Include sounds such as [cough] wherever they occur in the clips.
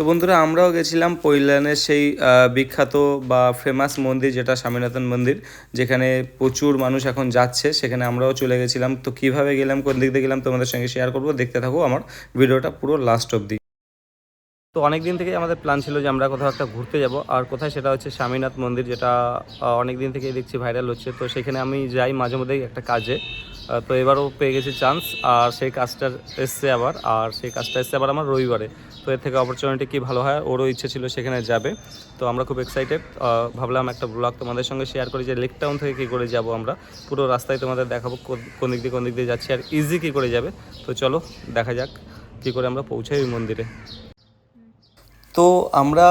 তো বন্ধুরা, আমরাও গেছিলাম পৈলানের সেই বিখ্যাত বা ফেমাস মন্দির, যেটা স্বামীনাথন মন্দির, যেখানে প্রচুর মানুষ এখন যাচ্ছে। সেখানে আমরাও চলে গেছিলাম। তো কীভাবে গেলাম, কোন দিক দিয়ে গেলাম, তোমাদের সঙ্গে শেয়ার করব। দেখতে থাকো আমার ভিডিওটা পুরো লাস্ট অবধি। তো অনেক দিন থেকেই আমাদের প্ল্যান ছিল যে আমরা কোথাও একটা ঘুরতে যাব। আর কোথায় সেটা হচ্ছে স্বামীনাথ মন্দির, যেটা অনেক দিন থেকেই দেখছি ভাইরাল হচ্ছে। তো সেখানে আমি যাই মাঝে মধ্যেই একটা কাজে। তো এবারও পেয়ে গেছি চান্স আর সেই কাজটা এসছে আবার, আর সেই কাজটা এসছে আবার আমার রবিবারে। তো এর থেকে অপরচুনিটি কি ভালো হয়, ওরও ইচ্ছে ছিল সেখানে যাবে। তো আমরা খুব এক্সাইটেড ভাবলাম একটা ব্লগ তোমাদের সঙ্গে শেয়ার করি যে লেক টাউন থেকে কী করে যাব আমরা। পুরো রাস্তায় তোমাদের দেখাবো কোন- দিক দিয়ে কোন দিক দিয়ে যাচ্ছি, আর ইজি কী করে যাবে। তো চলো, দেখা যাক কী করে আমরা পৌঁছাই ওই মন্দিরে। তো আমরা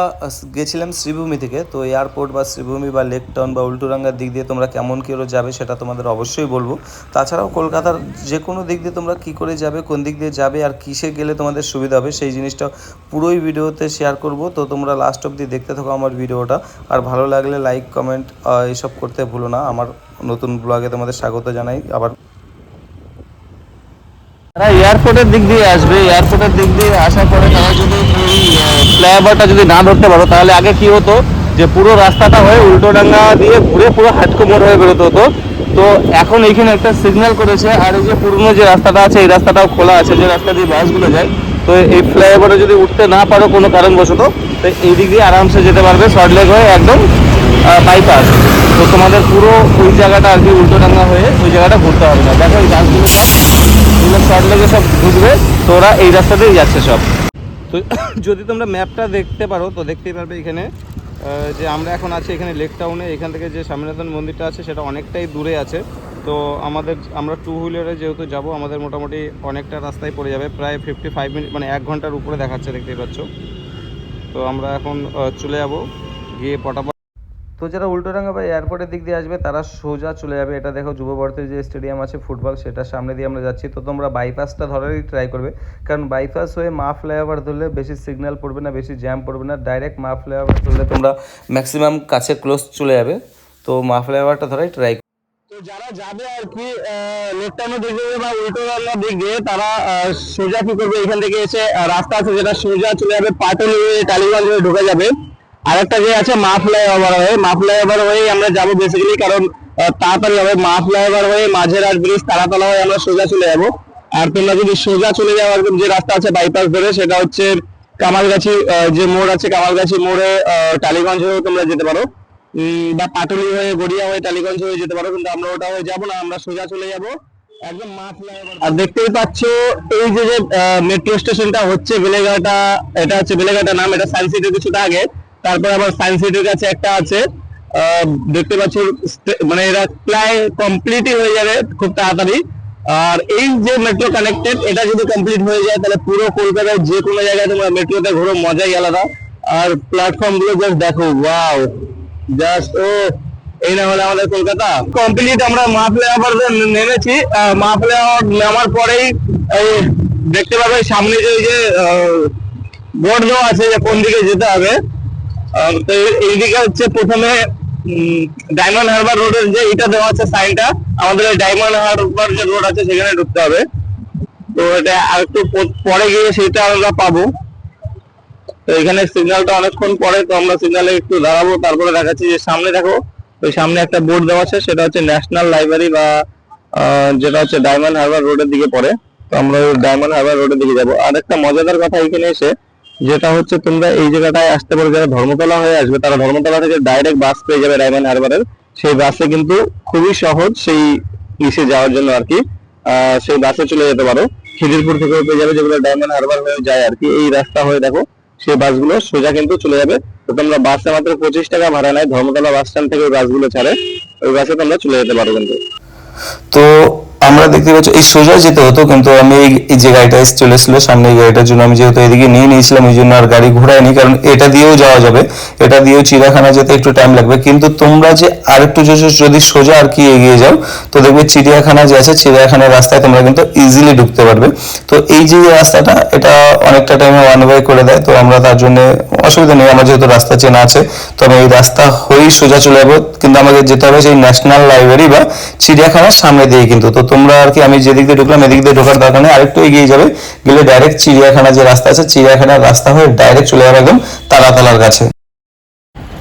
গেছিলাম শ্রীভূমি থেকে, তো এয়ারপোর্ট বা শ্রীভূমি বা লেক টাউন বা উল্টোরাঙ্গার দিক দিয়ে তোমরা কেমন কী যাবে সেটা তোমাদের অবশ্যই বলব। তাছাড়াও কলকাতার যে কোনো দিক দিয়ে তোমরা কী করে যাবে, কোন দিক দিয়ে যাবে আর কিসে গেলে তোমাদের সুবিধা হবে সেই জিনিসটা পুরোই ভিডিওতে শেয়ার করব। তো তোমরা লাস্ট অবধি দেখতে থাকো আমার ভিডিওটা। আর ভালো লাগলে লাইক কমেন্ট এসব করতে ভুলো না। আমার নতুন ব্লগে তোমাদের স্বাগত জানাই। আবার তারা এয়ারপোর্টের দিক দিয়ে আসবে এয়ারপোর্টের দিক দিয়ে আসার পরে তারা যদি এই ফ্লাইওভারটা যদি না ধরতে পারো, তাহলে আগে কি হতো? যে পুরো রাস্তাটা হয়ে উল্টোডাঙ্গা দিয়ে ঘুরে পুরো হাটকো মোড় হয়ে বেরোতে হতো। তো এখন এইখানে একটা সিগন্যাল করেছে, আর এই যে পুরনো যে রাস্তাটা আছে, এই রাস্তাটাও খোলা আছে, যে রাস্তা দিয়ে বাসগুলো যায়। তো এই ফ্লাইওভারে যদি উঠতে না পারো কোনো কারণবশত, তো এই দিক দিয়ে আরামসে যেতে পারবে শর্ট লেগ হয়ে একদম বাইপাস তো তোমাদের পুরো ওই জায়গাটা আর কি উল্টোডাঙ্গা হয়ে ওই জায়গাটা ঘুরতে হবে না। দেখো এই গাছগুলো এগুলো শর্ট লেগে সব ঢুকবে তো ওরা এই রাস্তা দিয়েই যাচ্ছে সব। তো [coughs] যদি তোমরা ম্যাপটা দেখতে পারো, তো দেখতেই পারবে এখানে যে আমরা এখন আছি এখানে লেক টাউনে এখান থেকে যে স্বামীনাথন মন্দিরটা আছে সেটা অনেকটাই দূরে আছে। তো আমাদের, আমরা টু হুইলারে যেহেতু যাব, আমাদের মোটামুটি অনেকটা রাস্তায় পড়ে যাবে, প্রায় ফিফটি ফাইভ মিনিট মানে এক ঘণ্টার উপরে দেখাচ্ছে, দেখতেই পাচ্ছ। তো আমরা এখন চলে যাব, গিয়ে পটাপট তো যারা উল্টোডাঙ্গা বা এয়ারপোর্টের দিক দিয়ে আসবে, তারা সোজা চলে যাবে। এটা দেখো যুব ভারতীর যে স্টেডিয়াম আছে ফুটবল সেটার সামনে দিয়ে আমরা যাচ্ছি। তো তোমরা বাইপাসটা ধরারই ট্রাই করবে। কারণ বাইপাস হয়ে মা ফ্লাইওভার ধরলে বেশি সিগন্যাল পড়বে না, বেশি জ্যাম পড়বে না। ডাইরেক্ট মা ফ্লাইওভার ধরলে তোমরা ম্যাক্সিমাম কাছে ক্লোজ চলে যাবে। তো মা ফ্লাইওভারটা ধরাই ট্রাই তো যারা যাবে আর কি লেফট টার্নের দিক দিয়ে বা উল্টো দিক দিয়ে, তারা সোজা কি করবে? এখান থেকে এসে রাস্তা আছে যেটা সোজা চলে যাবে পাটলি টালিগঞ্জ ঢুকে যাবে। আরেকটা যে আছে মা ফ্লাইওভার হয়ে, মা ফ্লাইওভার হয়ে আমরা যাব বেসিক্যালি কারণ তাড়াতাড়ি হবে। মা ফ্লাইওভার হয়ে মাঝের আর ব্রিজ তারাতলা হয়ে আমরা সোজা চলে যাব। আর তোমরা যদি সোজা চলে যাও একদম যে রাস্তা আছে বাইপাস ধরে, সেটা হচ্ছে কামালগাছি যে মোড় আছে কামালগাছি মোড়ে টালিগঞ্জ হয়েও তোমরা যেতে পারো। বা পাটুলি হয়ে, গড়িয়া হয়ে, টালিগঞ্জ হয়ে যেতে পারো, কিন্তু আমরা ওটা হয়ে যাব না, আমরা সোজা চলে যাব একদম আর দেখতেই পাচ্ছ, এই যে যে মেট্রো স্টেশনটা হচ্ছে বেলেঘাটা, এটা হচ্ছে বেলেঘাটা নাম, এটা সায়েন্স সিটির কিছুটা আগে। তারপর আবার সায়েন্স সিটির কাছে একটা আছে। দেখতে পাচ্ছ মানে এরা প্রায় কমপ্লিটই হয়ে যাবে খুব তাড়াতাড়ি। আর এই যে মেট্রো কানেক্টেড এটা যদি কমপ্লিট হয়ে যায় তাহলে পুরো কলকাতায় যে কোনো জায়গায় তোমরা মেট্রোতে ঘোরো মজাই আলাদা। আর প্ল্যাটফর্মগুলো জাস্ট দেখো ওয়াও জাস্ট ও এই না হলে আমাদের কলকাতা। কমপ্লিট আমরা মা ফ্লাইওভার নেমেছি। আহ, মা ফ্লাইওভার নামার পরেই দেখতে পাবে সামনে যে বোর্ড দেওয়া আছে যে কোন দিকে যেতে হবে। এইদিকে হচ্ছে প্রথমে ডায়মন্ড হারবার রোডের যে এটা দেওয়া আছে সাইনটা আমাদের ডায়মন্ড হারবার যে রোড আছে সেখানে ঢুকতে হবে। তো এটা আর একটু পরে গিয়ে সেটা আমরা পাবো। তো এখানে সিগন্যালটা অনেকক্ষণ পরে, তো আমরা সিগন্যালে একটু দাঁড়াবো, তারপরে দেখাচ্ছি যে সামনে দেখো, ওই সামনে একটা বোর্ড দেওয়া আছে, সেটা হচ্ছে ন্যাশনাল লাইব্রেরি বা যেটা হচ্ছে ডায়মন্ড হারবার রোডের দিকে পড়ে। তো আমরা ডায়মন্ড হারবার রোডের দিকে যাব। আর একটা মজাদার কথা এখানে এসে যেটা হচ্ছে তোমরা এই জায়গাটায় আসতে পারো, যারা ধর্মতলা হয়ে আসবে, তারা ধর্মতলা থেকে ডাইরেক্ট বাস পেয়ে যাবে ডায়মন্ড হারবারের সেই বাসে কিন্তু খুবই সহজ সেই ইসে যাওয়ার জন্য আর কি। সেই বাসে চলে যেতে পারো। খিদিরপুর থেকেও পেয়ে যাবে যেগুলো ডায়মন্ড হারবার হয়ে যায় আর কি। এই রাস্তা হয়ে দেখো, সেই বাসগুলো সোজা কিন্তু চলে যাবে। তো তোমরা বাসে মাত্র পঁচিশ টাকা ভাড়া নেয়, ধর্মতলা বাস স্ট্যান্ড থেকে ওই বাসগুলো ছাড়ে। ওই বাসে তোমরা চলে যেতে পারো কিন্তু। তো আমরা দেখতে পাচ্ছি, এই সোজা যেতে হতো, কিন্তু আমি এই- যে গাড়িটা চলে এসেছিল, সামনে এই গাড়িটার জন্য আমি যেহেতু এদিকে নিয়ে নিয়েছিলাম ওই জন্য আর গাড়ি ঘোরায়নি কারণ এটা দিয়েও যাওয়া যাবে। এটা দিয়েও চিড়িয়াখানা যেতে একটু টাইম লাগবে। কিন্তু তোমরা যে আর একটু যদি সোজা আর কি এগিয়ে যাও, তো দেখবে চিড়িয়াখানা যে আছে, চিড়িয়াখানার রাস্তায় তোমরা কিন্তু ইজিলি ঢুকতে পারবে। তো এই যে রাস্তাটা, এটা অনেকটা টাইমে ওয়ান ওয়ে করে দেয়, তো আমরা তার জন্য অসুবিধা নেই, আমার যেহেতু রাস্তা চেনা আছে, তো আমি এই রাস্তা হয়েই সোজা চলে যাব। কিন্তু আমাকে যেতে হবে সেই ন্যাশনাল লাইব্রেরি বা চিড়িয়াখানার সামনে দিয়ে কিন্তু। তো তোমরা আর কি, আমি যেদিক দিয়ে ঢুকলাম, এদিক দিয়ে ঢোকার দরকার নেই। আরেকটু এগিয়ে যাবে, গেলে ডাইরেক্ট চিড়িয়াখানা যে রাস্তা আছে, চিড়িয়াখানার রাস্তা হয়ে ডাইরেক্ট চলে যাবে একদম তারাতলার কাছে।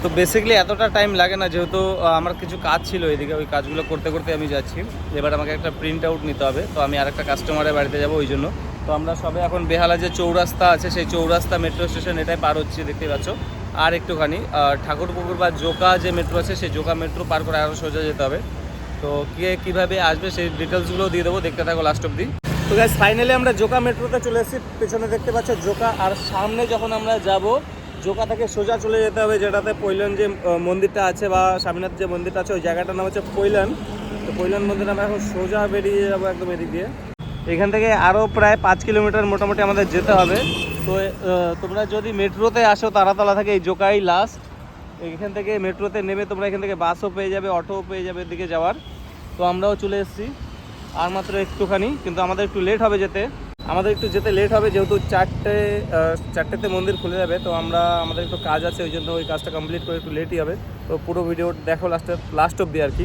তো বেসিক্যালি এতটা টাইম লাগে না, যেহেতু আমার কিছু কাজ ছিল এদিকে, ওই কাজগুলো করতে করতে আমি যাচ্ছি। এবার আমাকে একটা প্রিন্ট আউট নিতে হবে, তো আমি আরেকটা কাস্টমারের বাড়িতে যাব ওই জন্য। তো আমরা সবে এখন বেহালা যে চৌরাস্তা আছে, সেই চৌরাস্তা মেট্রো স্টেশন এটাই পার হচ্ছে দেখতে পাচ্ছ। আর একটুখানি ঠাকুরপুকুর বা জোকা যে মেট্রো আছে, সেই জোকা মেট্রো পার করে আরও সোজা যেতে হবে। তো কে কীভাবে আসবে সেই ডিটেলসগুলো দিয়ে দেবো, দেখতে থাকো লাস্ট অব্দি তো গাইজ ফাইনালি আমরা জোকা মেট্রোতে চলে এসেছি। পেছনে দেখতে পাচ্ছ জোকা, আর সামনে যখন আমরা যাব, জোকা থেকে সোজা চলে যেতে হবে, যেটাতে পৈলান যে মন্দিরটা আছে, বা স্বামীনাথ যে মন্দিরটা আছে, ওই জায়গাটার নাম হচ্ছে পৈলান। তো পৈলান মন্দির আমরা এখন সোজা বেরিয়ে যাব একদম এদিক দিয়ে। এখান থেকে আরও প্রায় পাঁচ কিলোমিটার মোটামুটি আমাদের যেতে হবে। তো তোমরা যদি মেট্রোতে আসো, তারাতলা থেকে এই জোকাই লাস্ট এখান থেকে মেট্রোতে নেমে তোমরা এখান থেকে বাসও পেয়ে যাবে অটোও পেয়ে যাবে এদিকে যাওয়ার। তো আমরাও চলে এসেছি। আর মাত্র একটুখানি কিন্তু আমাদের একটু লেট হবে যেতে। আমাদের একটু যেতে লেট হবে যেহেতু চারটে চারটেতে মন্দির খুলে যাবে তো আমরা আমাদের একটু কাজ আছে ওই জন্য ওই কাজটা কমপ্লিট করে একটু লেটই হবে। তো পুরো ভিডিও দেখো লাস্টে লাস্ট অব্দি আর কি।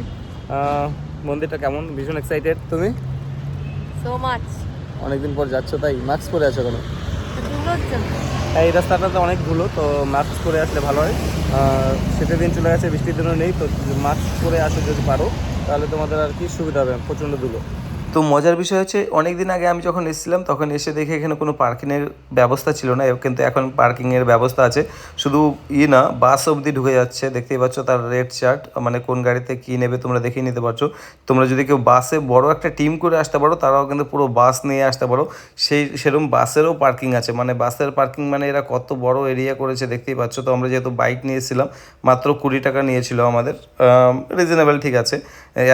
মন্দিরটা কেমন? ভীষণ এক্সাইটেড তুমি? সো মাচ অনেকদিন পর যাচ্ছ তাই? মাস্ক পরে আছো কেন? জন্য এই রাস্তাটাতে অনেক ধুলো তো মাস্ক পরে আসলে ভালো হয়। শীতের দিন চলে গেছে, বৃষ্টির জন্য নেই, তো মাস্ক পরে আসো যদি পারো, তাহলে তোমাদের আর কি সুবিধা হবে, প্রচণ্ড ধুলো। তো মজার বিষয় হচ্ছে অনেক দিন আগে আমি যখন এসেছিলাম, তখন এসে দেখে এখানে কোনো পার্কিংয়ের ব্যবস্থা ছিল না কিন্তু এখন পার্কিংয়ের ব্যবস্থা আছে। শুধু ই না, বাস অবধি ঢুকে যাচ্ছে, দেখতেই পাচ্ছ তার রেড চার্ট মানে কোন গাড়িতে কী নেবে তোমরা দেখেই নিতে পারছ। তোমরা যদি কেউ বাসে বড় একটা টিম করে আসতে পারো, তারাও কিন্তু পুরো বাস নিয়ে আসতে পারো। সেই, সেরকম বাসেরও পার্কিং আছে মানে বাসের পার্কিং মানে এরা কত বড় এরিয়া করেছে, দেখতেই পাচ্ছ। তো আমরা যেহেতু বাইক নিয়েছিলাম মাত্র কুড়ি টাকা নিয়েছিল আমাদের রিজনেবল ঠিক আছে।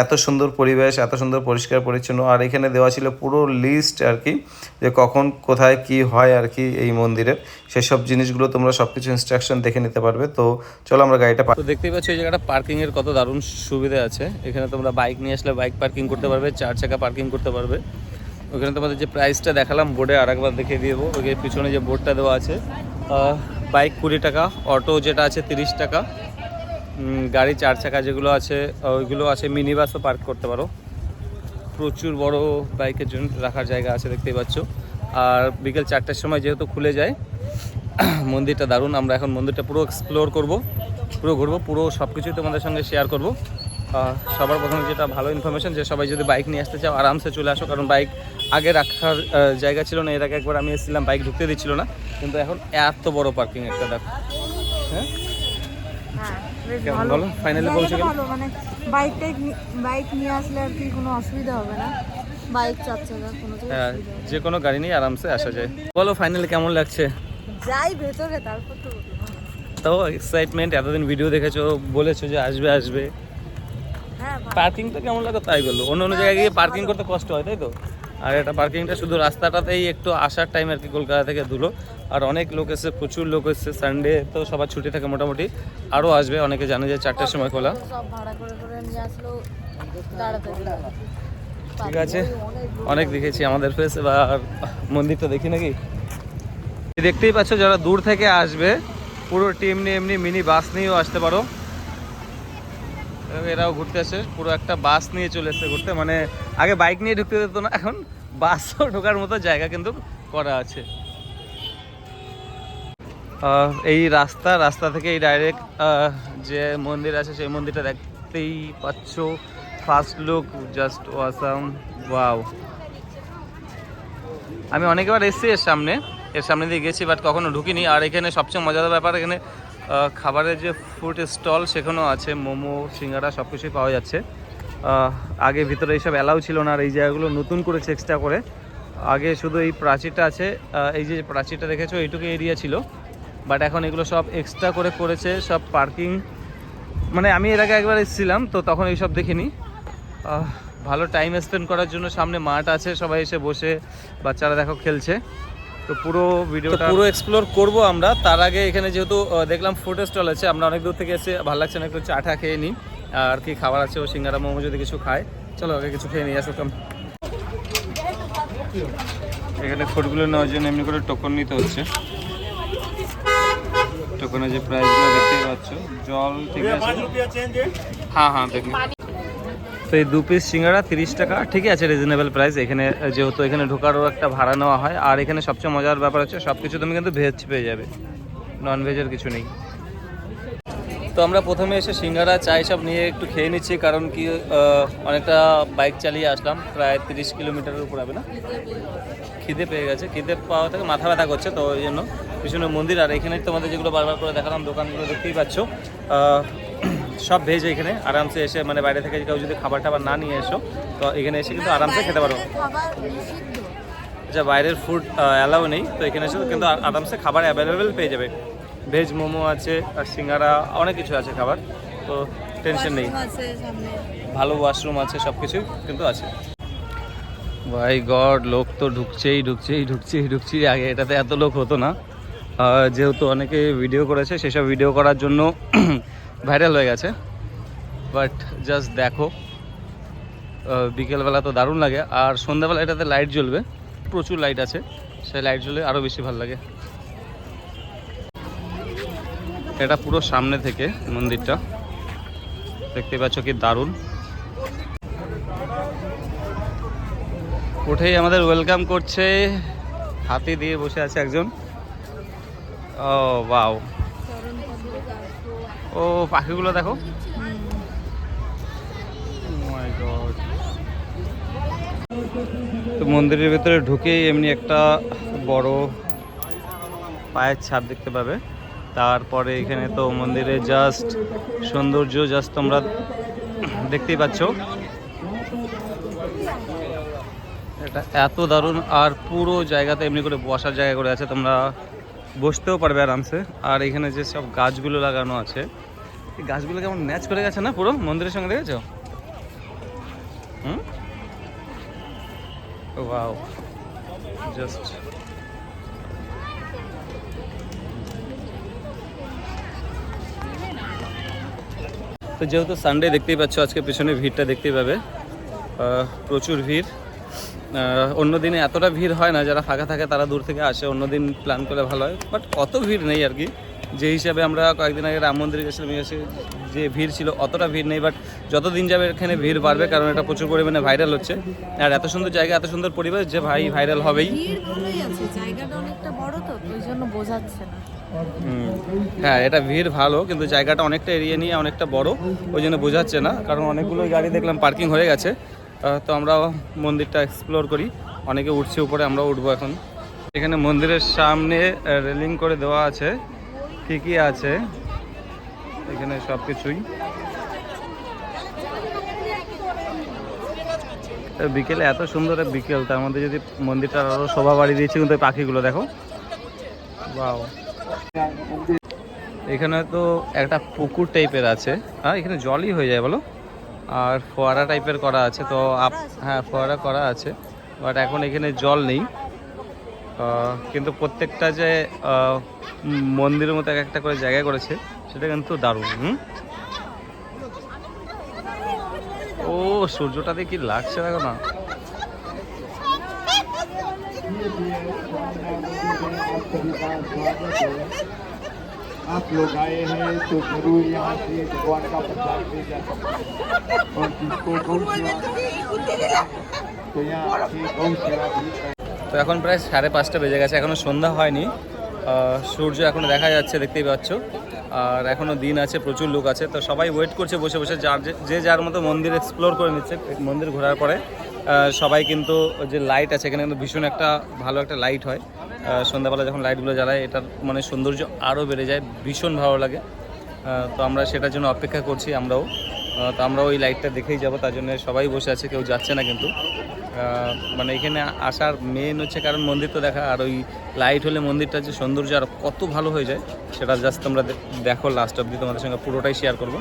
এত সুন্দর পরিবেশ, এত সুন্দর পরিষ্কার পরিচ্ছন্ন আর এখানে দেওয়া ছিল পুরো লিস্ট আর কি, যে কখন, কোথায়, কি হয় আর কি এই মন্দিরের। সেসব জিনিসগুলো তোমরা সব কিছু ইনস্ট্রাকশন দেখে নিতে পারবে। তো চলো আমরা গাড়িটা তো দেখতেই পাচ্ছ এই জায়গাটা পার্কিংয়ের কত দারুণ সুবিধা আছে। এখানে তোমরা বাইক নিয়ে আসলে বাইক পার্কিং করতে পারবে, চার চাকা পার্কিং করতে পারবে। ওখানে তোমাদের যে প্রাইসটা দেখালাম বোর্ডে আরেকবার দেখিয়ে দিয়ে দেবো। ওই পিছনে যে বোর্ডটা দেওয়া আছে বাইক কুড়ি টাকা অটো যেটা আছে তিরিশ টাকা। গাড়ি চার চাকা যেগুলো আছে ওইগুলো আছে মিনি বাসও পার্ক করতে পারো। প্রচুর বড় বাইকের জন্য রাখার জায়গা আছে, দেখতেই পাচ্ছ। আর বিকেল চারটের সময় যেহেতু খুলে যায়, [clears throat] মন্দিরটা দারুণ। আমরা এখন মন্দিরটা পুরো এক্সপ্লোর করব, পুরো ঘুরবো, পুরো সব কিছুই তোমাদের সঙ্গে শেয়ার করব। সবার প্রথমে যেটা ভালো ইনফরমেশন যে সবাই যদি বাইক নিয়ে আসতে চাও, আরামসে চলে আসো। কারণ বাইক আগে রাখার জায়গা ছিল না, এর আগে একবার আমি এসেছিলাম বাইক ঢুকতে দিচ্ছিল না। কিন্তু এখন এত বড় পার্কিং একটা দেখো। হ্যাঁ? কেমন? ভালো। বলো? পৌঁছে জায়গাটা ভালো মানে বাইক টাইক বাইক নিয়ে আসলে আর কি কোনো অসুবিধা হবে না। বাইক চার চাকা কোনো হ্যাঁ যে কোনো গাড়ি নিয়ে আরামসে আসা যায়। বলো ফাইনালি কেমন লাগছে? যাই ভেতরে তারপর তো বলব। এক্সাইটমেন্ট এতদিন ভিডিও দেখেছ বলেছ যে আসবে আসবে। হ্যাঁ। পার্কিংটা কেমন লাগে তাই বলল। অন্য অন্য জায়গায় গিয়ে পার্কিং করতে কষ্ট হয় তাই তো? আর এটা পার্কিংটা শুধু রাস্তাটাতেই একটু আসার টাইম আর কি কলকাতা থেকে ধুলো আর অনেক লোক এসছে প্রচুর লোক এসছে সানডে তো সবার ছুটি থাকে মোটামুটি। আরও আসবে অনেকে জানে যে চারটের সময় খোলা। ঠিক আছে অনেক দেখেছি আমাদের ফেস এবার মন্দিরটা দেখি নাকি? দেখতেই পাচ্ছ যারা দূর থেকে আসবে পুরো টিম নিয়ে এমনি মিনি বাস নিয়েও আসতে পারো। এরাও ঘুরতে আসে পুরো একটা বাস নিয়ে চলে এসছে ঘুরতে। মানে আগে বাইক নিয়ে ঢুকতে দিত না এখন বাসও ঢোকার মতো জায়গা কিন্তু করা আছে। এই রাস্তা রাস্তা থেকে এই ডাইরেক্ট যে মন্দির আছে সেই মন্দিরটা দেখতেই পাচ্ছ। First look just awesome wow আমি অনেকবার এসেছি এর সামনে এর সামনে দিয়ে গেছি বাট কখনো ঢুকিনি। আর এখানে সবচেয়ে মজাদার ব্যাপার এখানে খাবারের যে ফুড স্টল সেখানেও আছে, মোমো, সিঙ্গারা সব কিছুই পাওয়া যাচ্ছে। আগে ভিতরে এইসব অ্যালাউ ছিল না, আর এই জায়গাগুলো নতুন করেছে এক্সট্রা করে। আগে শুধু এই প্রাচীরটা আছে এই যে প্রাচীরটা দেখেছ, এইটুকু এরিয়া ছিল। বাট এখন এগুলো সব এক্সট্রা করে করেছে সব পার্কিং মানে আমি এর আগে একবার এসেছিলাম তো তখন এইসব দেখিনি। ভালো টাইম স্পেন্ড করার জন্য সামনে মাঠ আছে সবাই এসে বসে বাচ্চারা দেখো খেলছে। তো পুরো ভিডিওটা পুরো এক্সপ্লোর করব আমরা। তার আগে এখানে যেহেতু দেখলাম ফুড স্টল আছে আমরা অনেক দূর থেকে এসে ভালো লাগছে না একটু চা টা খেয়ে নিই। আর কি খাবার আছে ও সিঙ্গারা মোমো যদি কিছু খায়। চলো আগে কিছু খেয়ে নিয়ে আসো কম এখানে ফুডগুলো নেওয়ার জন্য এমনি করে টোকন নিতে হচ্ছে। টোকনের যে প্রাইসগুলো দেখতেই পাচ্ছ, জল ঠিক আছে। হ্যাঁ হ্যাঁ দেখি তো এই দু পিস সিঙ্গারা তিরিশ টাকা, ঠিকই আছে রিজনেবল প্রাইস এখানে যেহেতু এখানে ঢোকারও একটা ভাড়া নেওয়া হয়, আর এখানে সবচেয়ে মজার ব্যাপার হচ্ছে সব কিছু তুমি কিন্তু ভেজ পেয়ে যাবে। নন ভেজের কিছু নেই। তো আমরা প্রথমে এসে সিঙ্গারা, চাই সব নিয়ে একটু খেয়ে নিচ্ছি, কারণ কি অনেকটা বাইক চালিয়ে আসলাম, প্রায় তিরিশ কিলোমিটারের উপর হবে না। খিদে পেয়ে গেছে, খিদে পাওয়া থেকে মাথা ব্যথা করছে, তো ওই জন্য পিছনে মন্দির আর এখানে তোমাদের যেগুলো বারবার করে দেখালাম দোকানগুলো দেখতেই পাচ্ছ। [clears throat] সব ভেজ এখানে। আরামসে এসে মানে বাইরে থেকে কেউ যদি খাবার টাবার না নিয়ে এসো তো এখানে এসে কিন্তু আরামসে খেতে পারো। আচ্ছা বাইরের ফুড অ্যালাউ নেই। তো এখানে এসে কিন্তু আরামসে খাবার অ্যাভেলেবেল পেয়ে যাবে। ভেজ মোমো আছে আর সিঙ্গারা অনেক কিছু আছে খাবার। তো টেনশন নেই। ভালো ওয়াশরুম আছে সব কিছুই কিন্তু আছে। ভাই গড লোক তো ঢুকছেই ঢুকছেই ঢুকছেই ঢুকছেই। আগে এটাতে এত লোক হতো না। যেহেতু অনেকে ভিডিও করেছে, সেসব ভিডিও করার জন্য [clears throat] ভাইরাল হয়ে গেছে। বাট জাস্ট দেখো বিকেলবেলা তো দারুণ লাগে। আর সন্ধ্যাবেলা এটাতে লাইট জ্বলবে, প্রচুর লাইট আছে। সেই লাইট জ্বলে আরও বেশি ভালো লাগে। এটা পুরো সামনে থেকে মন্দিরটা। দেখতে পাচ্ছ কি দারুণ। উঠেই আমাদের ওয়েলকাম করছে। হাতি দিয়ে বসে আছে একজন। ও বাও ও পাখিগুলো দেখো। Oh. তো মন্দিরের ভেতরে ঢুকেই এমনি একটা বড় পায়ের ছাপ দেখতে পাবে। তারপরে এখানে তো মন্দিরে জাস্ট সৌন্দর্য জাস্ট তোমরা দেখতেই পাচ্ছ। এটা এত দারুণ আর পুরো জায়গাতে এমনি করে বসার জায়গা করে আছে। তোমরা বসতেও পারবে আরামসে। আর এখানে যে সব গাছগুলো লাগানো আছে, এই গাছগুলো কেমন ম্যাচ করে গেছে না পুরো? মন্দিরের সঙ্গে দেখেছ? হুম? ওয়াও জাস্ট তো যেহেতু সানডে দেখতেই পাচ্ছ, আজকে পেছনে ভিড়টা দেখতেই পাবে। প্রচুর ভিড়। অন্য দিনে এতটা ভিড় হয় না যারা ফাঁকা থাকে তারা দূর থেকে আসে অন্য দিন প্ল্যান করলে ভালো হয়। বাট অত ভিড় নেই আর কি। যে হিসাবে আমরা কয়েকদিন আগে রাম মন্দিরে গেছিলাম এসে যে ভিড় ছিল অতটা ভিড় নেই বাট যত দিন যাবে এখানে ভিড় বাড়বে কারণ এটা প্রচুর পরিমাণে ভাইরাল হচ্ছে। আর এত সুন্দর জায়গা এত সুন্দর পরিবেশ যে ভাই ভাইরাল হবেই। হ্যাঁ এটা ভিড় ভালো কিন্তু জায়গাটা অনেকটা এরিয়া নিয়ে অনেকটা বড় ওই জন্য বোঝাচ্ছে না কারণ অনেকগুলো গাড়ি দেখলাম পার্কিং হয়ে গেছে। তো আমরা মন্দিরটা এক্সপ্লোর করি। অনেকে উঠছে উপরে আমরা উঠবো এখন। এখানে মন্দিরের সামনে রেলিং করে দেওয়া আছে। কি কি আছে? এখানে সব কিছুই বিকেলে এত সুন্দর বিকেল, তার মধ্যে যদি মন্দিরটা আরও শোভা বাড়িয়ে দিয়েছে কিন্তু পাখিগুলো, দেখো। বাও এখানে তো একটা পুকুর টাইপের আছে। হ্যাঁ এখানে জলই হয়ে যায়, বলো? আর ফোয়ারা টাইপের করা আছে, তো আপ হ্যাঁ ফোয়ারা করা আছে বাট এখন এখানে জল নেই। কিন্তু প্রত্যেকটা যে মন্দিরের মতো এক একটা করে জায়গা করেছে, সেটা কিন্তু দারুণ, হুম? ও সূর্যটাতে কি লাগছে দেখো না। [laughs] आप लोग आए हैं तो जरूर यहाँ से भगवान का प्रसाद ले जा सकते हैं और जिसको गौ सेवा तो यहाँ आके गौ सेवा भी कर তো এখন প্রায় সাড়ে পাঁচটা বেজে গেছে এখনো সন্ধ্যা হয়নি আহ, সূর্য এখনো দেখা যাচ্ছে দেখতেই পাচ্ছ আর এখনো দিন আছে প্রচুর লোক আছে তো সবাই ওয়েট করছে বসে বসে যার যে- যে যার মতো মন্দির এক্সপ্লোর করে নিচ্ছে মন্দির ঘোরার পরে আহ, সবাই কিন্তু যে লাইট আছে এখানে কিন্তু ভীষণ একটা ভালো একটা লাইট হয় আহ, সন্ধ্যাবেলা যখন লাইটগুলো জ্বালায়, এটার মানে সৌন্দর্য আরও বেড়ে যায়, ভীষণ ভালো লাগে। তো আমরা সেটার জন্য অপেক্ষা করছি আমরাও। তো আমরা ওই লাইটটা দেখেই যাব, তার জন্য সবাই বসে আছে, কেউ যাচ্ছে না কিন্তু। মানে এখানে আসার মেন হচ্ছে কারণ মন্দির তো দেখা, আর ওই লাইট হলে মন্দিরটার যে সৌন্দর্য আর কত ভালো হয়ে যায়, সেটা জাস্ট তোমরা দেখো লাস্ট অব্দি তোমাদের সঙ্গে পুরোটাই শেয়ার করব।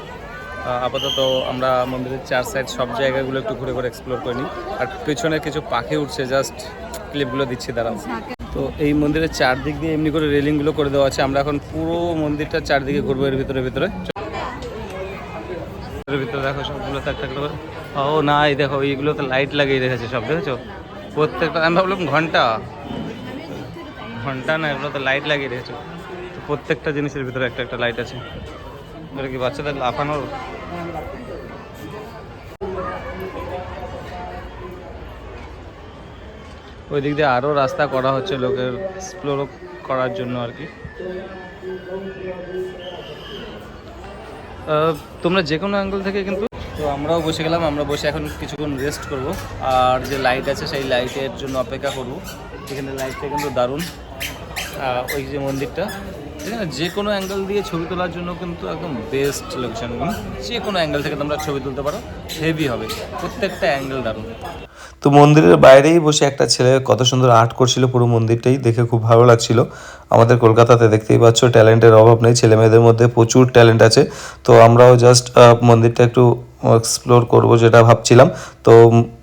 আপাতত আমরা মন্দিরের চার সাইড সব জায়গাগুলো একটু ঘুরে ঘুরে এক্সপ্লোর করে আর পেছনে কিছু পাখি উঠছে জাস্ট ক্লিপগুলো দিচ্ছি, দাঁড়াও। তো এই মন্দিরের চারদিক দিয়ে এমনি করে রেলিংগুলো করে দেওয়া আছে। আমরা এখন পুরো মন্দিরটা চারদিকে ঘুরবো এর ভিতরে ভিতরে। ভিতরে দেখো সবগুলো একটা করে ও, না, এই দেখো এইগুলো তো লাইট লাগিয়ে রেখেছে সব, দেখেছ? প্রত্যেকটা, আমি ভাবলাম ঘণ্টা। ঘণ্টা না এগুলো তো লাইট লাগিয়ে রেখেছো। তো প্রত্যেকটা জিনিসের ভিতরে একটা একটা লাইট আছে। কি বাচ্চাদের লাফানোর? ওই দিক দিয়ে আরও রাস্তা করা হচ্ছে লোকের এক্সপ্লোর করার জন্য আর কি। তোমরা যে কোনো অ্যাঙ্গেল থেকে কিন্তু তো আমরাও বসে গেলাম, আমরা বসে এখন কিছুক্ষণ রেস্ট করব। আর যে লাইট আছে সেই লাইটের জন্য অপেক্ষা করব। এখানে লাইটটা কিন্তু দারুণ। ওই যে মন্দিরটা। এখানে যে কোনো অ্যাঙ্গেল দিয়ে ছবি তোলার জন্য কিন্তু একদম বেস্ট লোকেশন যে কোনো অ্যাঙ্গেল থেকে তোমরা ছবি তুলতে পারো। হেভি হবে। প্রত্যেকটা অ্যাঙ্গেল দারুণ। তো মন্দিরের বাইরেই বসে একটা ছেলে কত সুন্দর আর্ট করছিল পুরো মন্দিরটাই দেখে খুব ভালো লাগছিল। আমাদের কলকাতাতে দেখতেই পাচ্ছ, ট্যালেন্টের অভাব নেই ছেলে মেয়েদের মধ্যে প্রচুর ট্যালেন্ট আছে। তো আমরাও জাস্ট মন্দিরটা একটু এক্সপ্লোর করব যেটা ভাবছিলাম। তো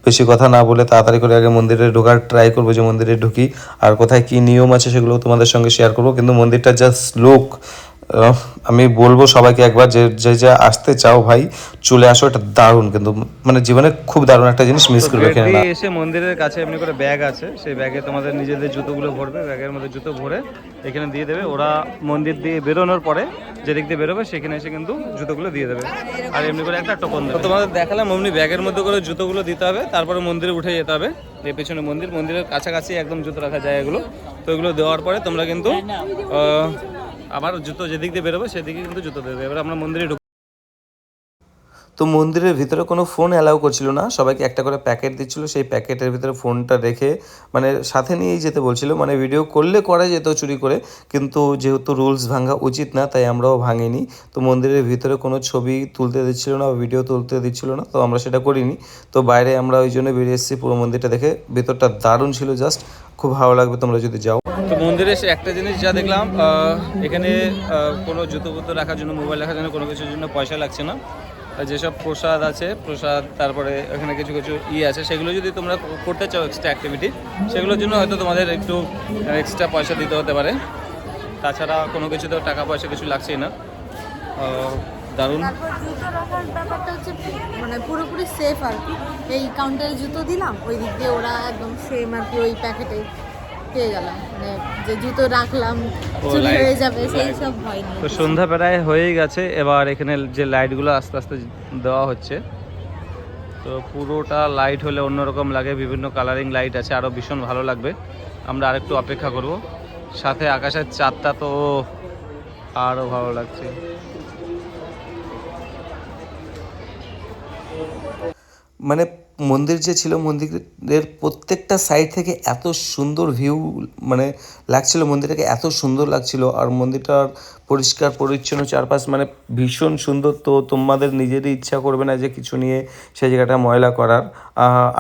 বেশি কথা না বলে তাড়াতাড়ি করে আগে মন্দিরে ঢোকার ট্রাই করব যে মন্দিরে ঢুকি আর কোথায় কি নিয়ম আছে সেগুলো তোমাদের সঙ্গে শেয়ার করব। কিন্তু মন্দিরটা জাস্ট লোক আমি বলব সবাইকে একবার যে যে যা আসতে চাও ভাই চলে আসো এটা দারুণ কিন্তু মানে জীবনে খুব দারুণ একটা জিনিস মিস করবে এখানে না এসে মন্দিরের কাছে এমনি করে ব্যাগ আছে সেই ব্যাগে তোমাদের নিজেদের জুতোগুলো ভরবে ব্যাগের মধ্যে জুতো ভরে এখানে দিয়ে দেবে। ওরা মন্দির দিয়ে বেরোনোর পরে যেদিক দিয়ে বেরোবে সেখানে এসে কিন্তু জুতোগুলো দিয়ে দেবে। আর এমনি করে একটা টোকন দেবে। তোমাদের দেখালাম অমনি ব্যাগের মধ্যে করে জুতোগুলো দিতে হবে তারপরে মন্দিরে উঠে যেতে হবে। এই পেছনে মন্দির মন্দিরের কাছাকাছি একদম জুতো রাখা যায় এগুলো। তো এগুলো দেওয়ার পরে তোমরা কিন্তু আহ, আবার জুতো যেদিক দিয়ে বেরোবে, সেদিকে কিন্তু জুতো দেবে এবার আমরা মন্দিরে তো মন্দিরের ভিতরে কোনো ফোন অ্যালাউ করছিল না। সবাইকে একটা করে প্যাকেট দিচ্ছিল। সেই প্যাকেটের ভিতরে ফোনটা রেখে মানে সাথে নিয়েই যেতে বলছিল। মানে ভিডিও করলে করা যেত চুরি করে, কিন্তু যেহেতু রুলস ভাঙা উচিত না, তাই আমরাও ভাঙিনি। তো মন্দিরের ভিতরে কোনো ছবি তুলতে দিচ্ছিল না বা ভিডিও তুলতে দিচ্ছিল না, তো আমরা সেটা করিনি। তো বাইরে আমরা ওই জন্য বেরিয়ে এসেছি পুরো মন্দিরটা দেখে। ভিতরটা দারুণ ছিল জাস্ট খুব ভালো লাগবে তোমরা যদি যাও। তো মন্দিরে এসে একটা জিনিস যা দেখলাম এখানে কোনো জুতো পুতো রাখার জন্য, মোবাইল রাখার জন্য কোনো কিছুর জন্য পয়সা লাগছে না। যেসব প্রসাদ আছে, প্রসাদ, তারপরে এখানে কিছু কিছু ই আছে, সেগুলো যদি তোমরা করতে চাও এক্সট্রা অ্যাক্টিভিটি সেগুলোর জন্য হয়তো তোমাদের একটু এক্সট্রা পয়সা দিতে হতে পারে। তাছাড়া কোনো কিছু তো টাকা পয়সা কিছু লাগছেই না। দারুণ। ব্যাপারটা হচ্ছে মানে পুরোপুরি সেফ আর কি। এই কাউন্টারে জুতো দিলাম ওই দিক দিয়ে ওরা একদম সেম আর কি ওই প্যাকেটে পেয়ে গেলাম। মানে যে জুতো রাখলাম চুরি হয়ে যাবে সেই সব ভয় নেই। তো সন্ধ্যা প্রায় হয়েই গেছে এবার এখানে যে লাইটগুলো আস্তে আস্তে দেওয়া হচ্ছে তো পুরোটা লাইট হলে অন্যরকম লাগে বিভিন্ন কালারিং লাইট আছে আরও ভীষণ ভালো লাগবে। আমরা আরেকটু অপেক্ষা করব। সাথে আকাশের চাঁদটা তো আরও ভালো লাগছে। মানে মন্দির যে ছিল, মন্দিরের প্রত্যেকটা সাইড থেকে এত সুন্দর ভিউ মানে লাগছিল, মন্দিরটাকে এত সুন্দর লাগছিল। আর মন্দিরটার পরিষ্কার, পরিচ্ছন্ন চারপাশ মানে ভীষণ সুন্দর তো তোমাদের নিজেরই ইচ্ছা করবে না যে কিছু নিয়ে সেই জায়গাটা ময়লা করার।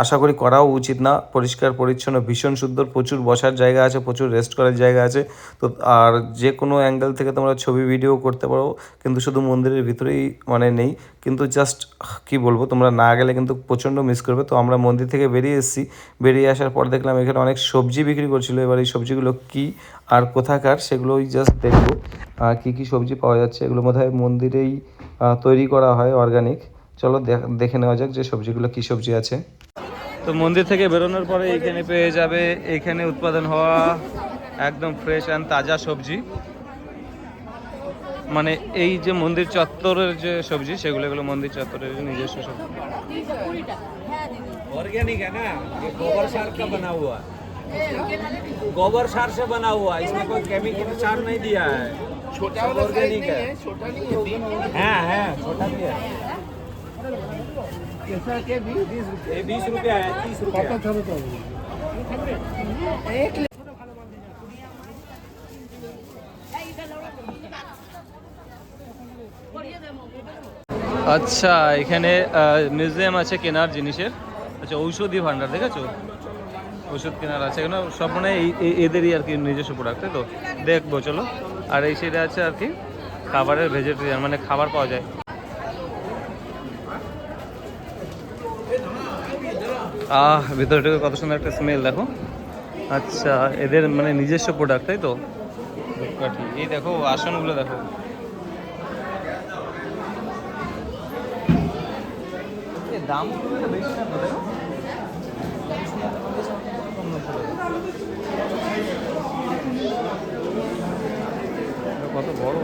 আশা করি করাও উচিত না। পরিষ্কার, পরিচ্ছন্ন, ভীষণ সুন্দর, প্রচুর বসার জায়গা আছে, প্রচুর রেস্ট করার জায়গা আছে। তো আর যে কোনো অ্যাঙ্গেল থেকে তোমরা ছবি ভিডিও করতে পারো, কিন্তু শুধু মন্দিরের ভিতরেই মানে নেই। কিন্তু জাস্ট কি বলব, তোমরা না গেলে কিন্তু প্রচণ্ড মিস করবে। তো আমরা মন্দির থেকে বেরিয়ে এসেছি। বেরিয়ে আসার পর দেখলাম এখানে অনেক সবজি বিক্রি করছিল। এবার এই সবজিগুলো কি আর কোথাকার সেগুলোই জাস্ট দেখব। কি কি সবজি পাওয়া যাচ্ছে এগুলো বোধ হয় মন্দিরেই আহ, তৈরি করা হয় অর্গানিক চলো দেখ- দেখে নেওয়া যাক যে সবজিগুলো কি সবজি আছে তো মন্দির থেকে বেরোনোর পরে এখানে পেয়ে যাবে এখানে উৎপাদন হওয়া একদম ফ্রেশ অ্যান্ড তাজা সবজি মানে এই যে মন্দির চত্বরের যে সবজি সেগুলো এগুলো মন্দির চত্বরের নিজস্ব সবজি ऑर्गेनिक है ना ये गोबर सार का बना हुआ है गोबर सार से बना हुआ है इसमें कोई केमिकल सार नहीं दिया है छोटा ऑर्गेनिक है छोटा नहीं है है छोटा भी है ये बीस रुपया है तीस रुपया আচ্ছা এখানে মিউজিয়াম আছে কেনার জিনিসের আচ্ছা ঔষধি ভান্ডার দেখেছো ওষুধ কেনার আছে এখানে সব মানে এই- এই- এদেরই আর কি নিজস্ব প্রোডাক্ট তাই তো দেখবো চলো আর এই সাইডে আছে আর কি খাবারের ভেজিটেরিয়ান মানে খাবার পাওয়া যায়। আহ ভিতরে ঢুকে কত সুন্দর একটা স্মেল দেখো। আচ্ছা এদের মানে নিজস্ব প্রোডাক্ট তাই তো? ধূপকাঠি। এই দেখো, আসনগুলো দেখো। দাম বেশি না দেখো। কত বড়?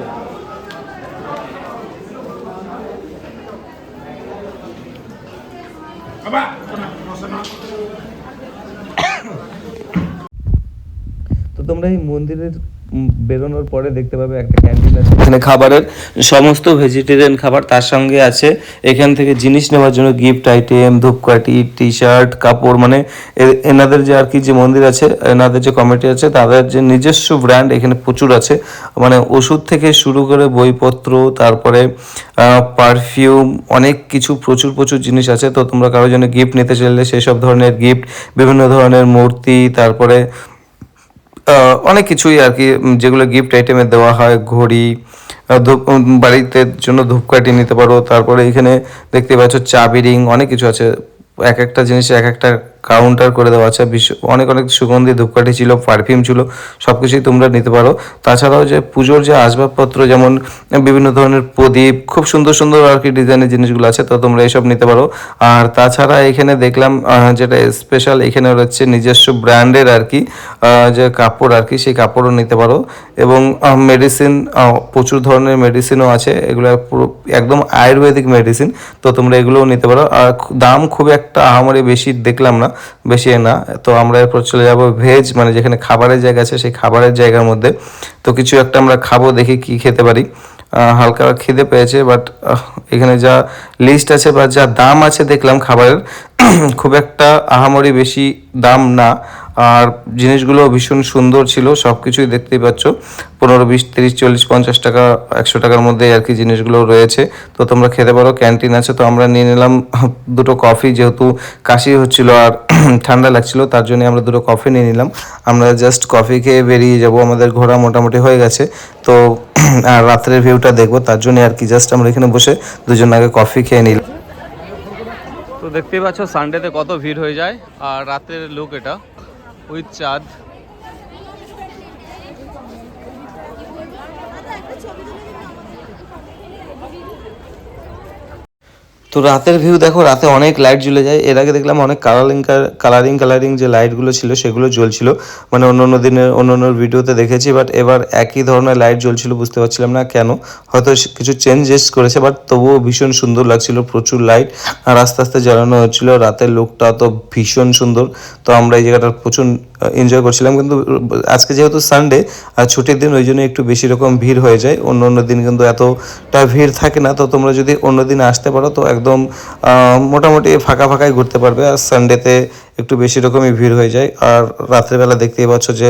তো তোমরা এই মন্দিরের বেরোনোর পরে দেখতে পাবে একটা ক্যান্টিন আছে। এখানে খাবারের সমস্ত ভেজিটেরিয়ান খাবার তার সঙ্গে আছে। এখান থেকে জিনিস নেওয়ার জন্য গিফট আইটেম ধূপকাঠি টি শার্ট কাপড় মানে এনাদের যে আর কি যে মন্দির আছে, এনাদের যে কমিটি আছে, তাদের যে নিজস্ব ব্র্যান্ড এখানে প্রচুর আছে। মানে ওষুধ থেকে শুরু করে বইপত্র, তারপরে পারফিউম অনেক কিছু প্রচুর প্রচুর জিনিস আছে। তো তোমরা কারোর জন্য গিফট নিতে চাইলে সেসব ধরনের গিফট বিভিন্ন ধরনের মূর্তি, তারপরে অনেক কিছুই আর কি যেগুলো গিফট আইটেমে দেওয়া হয়, ঘড়ি ধূপ বাড়িতে জন্য ধূপকাঠি নিতে পারো, তারপরে এখানে দেখতে পাচ্ছ চাবি, রিং, অনেক কিছু আছে। এক একটা জিনিসে এক একটা কাউন্টার করে দেওয়া আছে। অনেক অনেক সুগন্ধি, ধূপকাঠি ছিল পারফিউম ছিল সব কিছুই তোমরা নিতে পারো। তাছাড়াও যে পুজোর যে আসবাবপত্র, যেমন বিভিন্ন ধরনের প্রদীপ, খুব সুন্দর সুন্দর আর কি ডিজাইনের জিনিসগুলো আছে, তো তোমরা এসব নিতে পারো। আর তাছাড়া এখানে দেখলাম যেটা স্পেশাল এখানে হচ্ছে নিজস্ব ব্র্যান্ডের আর কি যে কাপড় আর কি, সেই কাপড়ও নিতে পারো। এবং মেডিসিন প্রচুর ধরনের মেডিসিনও আছে, এগুলো পুরো একদম আয়ুর্বেদিক মেডিসিন তো তোমরা এগুলোও নিতে পারো। আর দাম খুব একটা আহামরি বেশি দেখলাম না বেশি না। তো আমরা এরপর চলে যাব ভেজ মানে যেখানে খাবারের জায়গা আছে সেই খাবারের জায়গার মধ্যে। তো কিছু একটা আমরা খাব, দেখি কি খেতে পারি। হালকা খিদে পেয়েছে বাট এখানে যা লিস্ট আছে বা যা দাম আছে দেখলাম খাবারের। [clears throat] খুব একটা আহামরি বেশি দাম না। আর জিনিসগুলো ভীষণ সুন্দর ছিল সব কিছুই দেখতেই পাচ্ছ। পনেরো, বিশ, তিরিশ, চল্লিশ, পঞ্চাশ টাকা, একশো টাকার মধ্যে আর কি জিনিসগুলো রয়েছে। তো তোমরা খেতে পারো, ক্যান্টিন আছে, তো আমরা নিয়ে নিলাম [laughs] দুটো কফি, যেহেতু কাশি হচ্ছিল আর [clears throat] ঠান্ডা লাগছিল, তার জন্য আমরা দুটো কফি নিয়ে নিলাম। আমরা জাস্ট কফি খেয়ে বেরিয়ে যাব, আমাদের ঘোরা মোটামুটি হয়ে গেছে। তো [clears throat] আর রাত্রের ভিউটা দেখব, তার জন্য আর কি জাস্ট আমরা এখানে বসে দুজন আগে কফি খেয়ে নিলাম। তো দেখতেই পাচ্ছ সানডেতে কত ভিড় হয়ে যায়, আর রাতের লুক এটা। উইথ চাঁদ। তো রাতের ভিউ দেখো, রাতে অনেক লাইট জ্বলে যায়। এর আগে দেখলাম অনেক কালারিং কালারিং কালারিং যে লাইটগুলো ছিল, সেগুলো জ্বলছিল। মানে অন্য অন্য দিনের অন্য অন্য ভিডিওতে দেখেছি বাট এবার একই ধরনের লাইট জ্বলছিল বুঝতে পারছিলাম না কেন। হয়তো কিছু চেঞ্জেস করেছে বাট তবুও ভীষণ সুন্দর লাগছিল, প্রচুর লাইট আর আস্তে আস্তে জ্বালানো হচ্ছিল, রাতের লুকটা তো ভীষণ সুন্দর। তো আমরা এই জায়গাটা প্রচুর এনজয় করছিলাম। কিন্তু, আজকে যেহেতু সানডে আর ছুটির দিন ওই জন্য একটু বেশি রকম ভিড় হয়ে যায়। অন্য অন্য দিন কিন্তু এতটা ভিড় থাকে না। তো তোমরা যদি অন্য দিন আসতে পারো, তো একদম মোটামুটি ফাঁকা ফাঁকাই ঘুরতে পারবে। আর সানডেতে একটু বেশি রকমই ভিড় হয়ে যায়। আর রাত্রেবেলা দেখতেই পাচ্ছ যে,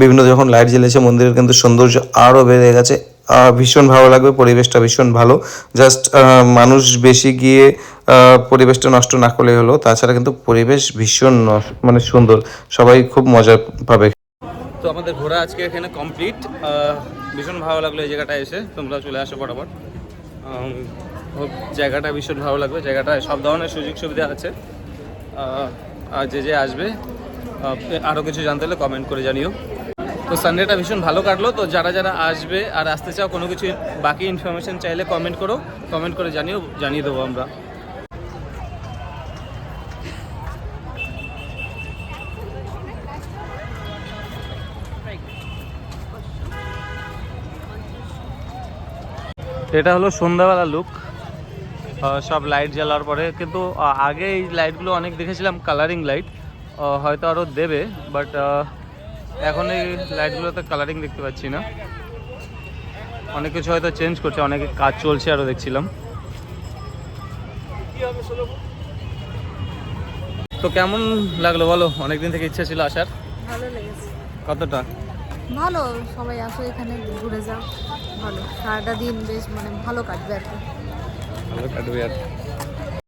বিভিন্ন যখন লাইট জ্বেলেছে, মন্দিরের কিন্তু সৌন্দর্য আরও বেড়ে গেছে। ভীষণ ভালো লাগবে, পরিবেশটা ভীষণ ভালো। জাস্ট মানুষ বেশি গিয়ে পরিবেশটা নষ্ট না করলেই হলো। তাছাড়া কিন্তু পরিবেশ ভীষণ মানে সুন্দর। সবাই খুব মজা পাবে। তো আমাদের ঘোরা আজকে এখানে কমপ্লিট ভীষণ ভালো লাগল এই জায়গাটা এসে। তোমরা চলে আসো বরাবর জায়গাটা ভীষণ ভালো লাগবে। জায়গাটায় সব ধরনের সুযোগ সুবিধা আছে। আর যে যে আসবে আরও কিছু জানতে হলে কমেন্ট করে জানিও। তো সানডেটা ভীষণ ভালো কাটলো। তো যারা যারা আসবে আর আসতে চাও কোনো কিছু বাকি ইনফরমেশন চাইলে কমেন্ট করো। কমেন্ট করে জানিও, জানিয়ে দেবো আমরা। এটা হলো সন্ধ্যাবেলা লুক সব লাইট জ্বালার পরে। কিন্তু আগে এই লাইটগুলো অনেক দেখেছিলাম কালারিং লাইট হয়তো আরও দেবে বাট এখন এই লাইটগুলোতে কালারিং দেখতে পাচ্ছি না। অনেক কিছু হয়তো চেঞ্জ করছে অনেকে কাজ চলছে আরও দেখছিলাম। তো কেমন লাগল বলো? অনেকদিন থেকে ইচ্ছা ছিল আসার। ভালো লেগেছে। কতটা? ভালো সবাই আসো এখানে ঘুরে যাও। ভালো সারাটা দিন বেশ মানে ভালো কাটবে আর কি। ভালো কাটবে আর